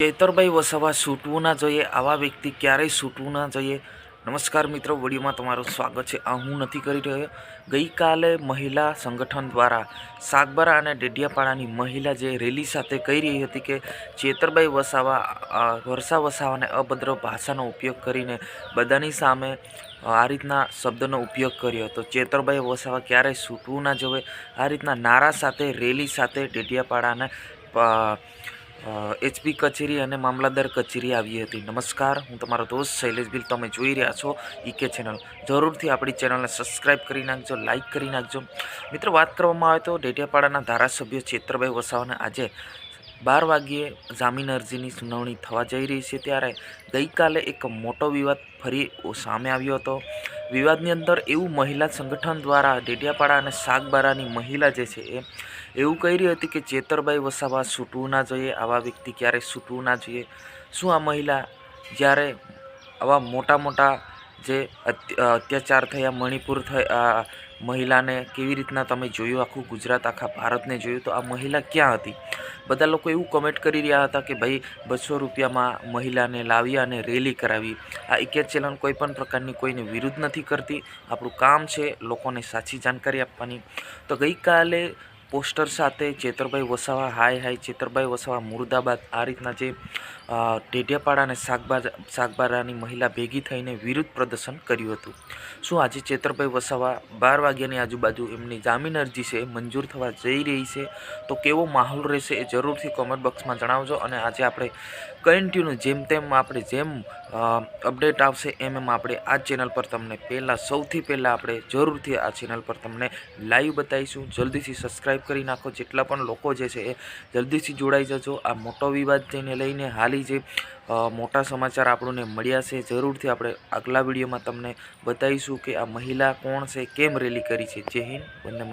ચૈતરભાઈ વસાવા છૂટવું ના જોઈએ, આવા વ્યક્તિ ક્યારેય છૂટવું ના જોઈએ. નમસ્કાર મિત્રો વિડીયોમાં તમારું સ્વાગત છે. આ હું નથી કરી રહ્યો. ગઈકાલે મહિલા સંગઠન દ્વારા સાગબારા અને ડેડિયાપાડાની મહિલા જે રેલી સાથે કહી રહી હતી કે ચેતરભાઈ વસાવા વરસા વસાવાને અભદ્ર ભાષાનો ઉપયોગ કરીને બધાની સામે આ રીતના શબ્દનો ઉપયોગ કર્યો. હતો ચેતરભાઈ વસાવા ક્યારેય છૂટવું ના જોઈએ આ રીતના નારા સાથે, રેલી સાથે ડેડિયાપાડાને એચપી કચેરી અને મામલાદાર કચેરી આવી હતી. નમસ્કાર, હું તમારો દોસ્ત શૈલેષ બિલ. તમે જોઈ રહ્યા છો ઈકે ચેનલ જરૂરથી આપણી ચેનલને સબસ્ક્રાઇબ કરી નાખજો લાઇક કરી નાખજો. મિત્રો, વાત કરવામાં આવે તો ડેડિયાપાડાના ધારાસભ્ય ચેત્રભાઈ વસાવાને આજે બાર વાગ્યે જામીન અરજીની સુનાવણી થવા જઈ રહી છે. ત્યારે ગઈકાલે એક મોટો વિવાદ ફરી સામે આવ્યો હતો. વિવાદની અંદર એવું મહિલા સંગઠન દ્વારા ડેડિયાપાડા અને સાગબારાની મહિલા જે છે એ એવું કહી રહી હતી કે ચેતરભાઈ વસાવા છૂટવું ના જોઈએ, આવા વ્યક્તિ ક્યારેય છૂટવું ના જોઈએ. શું આ મહિલા જ્યારે આવા મોટા મોટા જે અત્યાચાર થયા, મણિપુર થયા મહિલાને કેવી રીતના તમે જોયું આખું ગુજરાત, આખા ભારતને જોયું, તો આ મહિલા ક્યાં હતી? બધા લોકો એવું કમેન્ટ કરી રહ્યા હતા કે ભાઈ, બસો રૂપિયામાં મહિલાને લાવી અને રેલી કરાવી. આ ઇકેટ ચેનલ કોઈ પણ પ્રકારની કોઈને વિરુદ્ધ નથી કરતી. આપણું કામ છે લોકોને સાચી જાણકારી આપવાની. તો ગઈકાલે પોસ્ટર સાથે ચેતરભાઈ વસાવા હાય હાય ચેતરભાઈ વસાવા મુર્દાબાદ આ રીતના જે અ, ડેડિયાપાડા અને શાકબાજ શાકબારાની મહિલા ભેગી થઈને વિરુદ્ધ પ્રદર્શન કર્યું હતું. શું આજે ચેતરભાઈ વસાવા બાર વાગ્યાની આજુબાજુ એમની જામીન અરજી છે મંજૂર થવા જઈ રહી છે? તો કેવો માહોલ રહેશે એ જરૂરથી કોમેન્ટ બોક્સમાં જણાવજો અને આજે આપણે કન્ટિન્યુ જેમ તેમ આપણે જેમ અપડેટ આવશે એમ એમ આપણે આ ચેનલ પર તમને પહેલાં સૌથી પહેલાં આપણે જરૂરથી આ ચેનલ પર તમને લાઈવ બતાવીશું. જલ્દીથી સબસ્ક્રાઈબ કરી નાખો. જેટલા પણ લોકો જે છે એ જલ્દીથી જોડાઈ જજો. આ મોટો વિવાદ તેને લઈને હાલી જે મોટા સમાચાર આપણને મળ્યા છે, જરૂરથી આપણે આગલા વિડીયોમાં તમને બતાવીશું કે આ મહિલા કોણ છે, કેમ રેલી કરી છે. જય હિન્દ, વંદે